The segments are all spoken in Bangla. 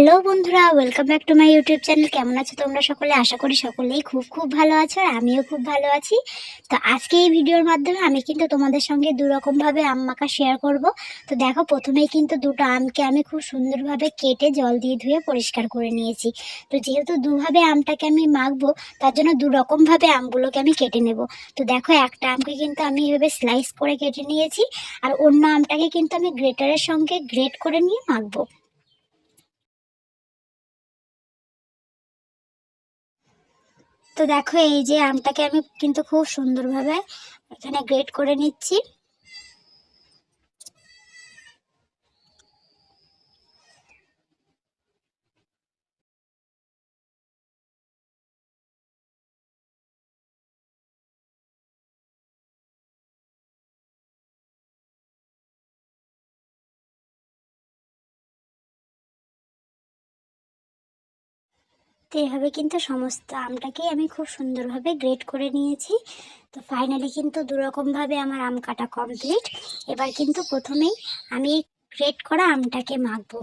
হ্যালো বন্ধুরা welcome back to my YouTube channel কেমন আছো তোমরা সকলে? আশা করি সকলেই খুব খুব ভালো আছো আর আমিও খুব ভালো আছি। তো আজকে এই ভিডিওর মাধ্যমে আমি কিন্তু তোমাদের সঙ্গে দুরকমভাবে আম মাখা শেয়ার করব। তো দেখো, প্রথমেই কিন্তু দুটো আমকে আমি খুব সুন্দরভাবে কেটে জল দিয়ে ধুয়ে পরিষ্কার করে নিয়েছি। তো যেহেতু দুভাবে আমটাকে আমি মাখবো, তার জন্য দু রকমভাবে আমগুলোকে আমি কেটে নেব। তো দেখো, একটা আমকে কিন্তু আমি এভাবে স্লাইস করে কেটে নিয়েছি। আর অন্য আমটাকে কিন্তু আমি গ্রেটারের সঙ্গে গ্রেট করে নিয়ে মাখবো। তো দেখো এই যে আমটাকে আমি কিন্তু খুব সুন্দরভাবে এখানে গ্রেড করে নিচ্ছি। তো এভাবে কিন্তু সমস্ত আমটাকেই আমি খুব সুন্দরভাবে গ্রেড করে নিয়েছি। তো ফাইনালি কিন্তু দুরকমভাবে আমার আম কাটা কমপ্লিট এবার কিন্তু প্রথমেই আমি গ্রেড করা আমটাকে মাখবো।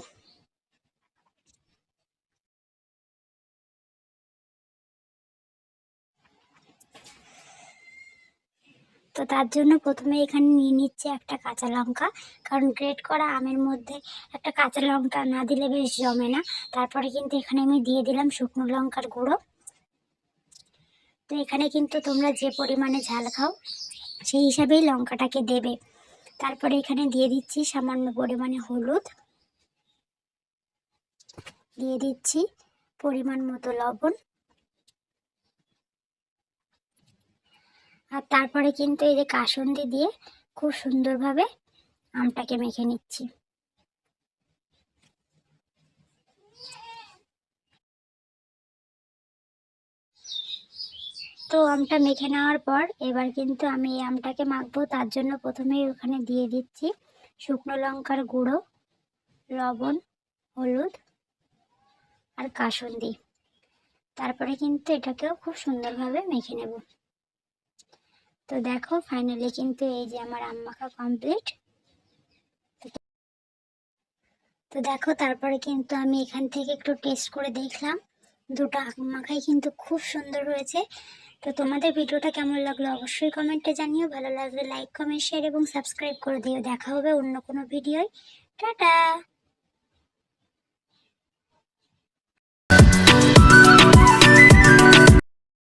তো তার জন্য প্রথমে এখানে নিয়ে নিচ্ছে একটা কাঁচা লঙ্কা, কারণ গ্রেট করা আমের মধ্যে একটা কাঁচা লঙ্কা না দিলে বেশ জমে না। তারপরে কিন্তু এখানে আমি দিয়ে দিলাম শুকনো লঙ্কার গুঁড়ো। তো এখানে কিন্তু তোমরা যে পরিমাণে ঝাল খাও, সেই হিসাবেই লঙ্কাটাকে দেবে। তারপরে এখানে দিয়ে দিচ্ছি সামান্য পরিমাণে হলুদ। দিয়ে দিচ্ছি পরিমাণ মতো লবণ। আর তারপরে কিন্তু এই যে কাসুন্দি দিয়ে খুব সুন্দরভাবে আমটাকে মেখে নিচ্ছি। তো আমটা মেখে নেওয়ার পর এবার কিন্তু আমি এই আমটাকে মাখবো। তার জন্য প্রথমেই ওখানে দিয়ে দিচ্ছি শুকনো লঙ্কার গুঁড়ো, লবণ, হলুদ আর কাসুন্দি। তারপরে কিন্তু এটাকেও খুব সুন্দরভাবে মেখে নেব। তো দেখো ফাইনালি কিন্তু এই যে আমার আম মাখা কমপ্লিট তো দেখো, তারপরে কিন্তু আমি এখান থেকে একটু টেস্ট করে দেখলাম। দুটো আম মাখাই কিন্তু খুব সুন্দর হয়েছে। তো তোমাদের ভিডিওটা কেমন লাগল অবশ্যই কমেন্টে জানিও। ভালো লাগলে লাইক কমেন্ট শেয়ার এবং সাবস্ক্রাইব করে দিও। দেখা হবে অন্য কোনো ভিডিওয়। টাটা!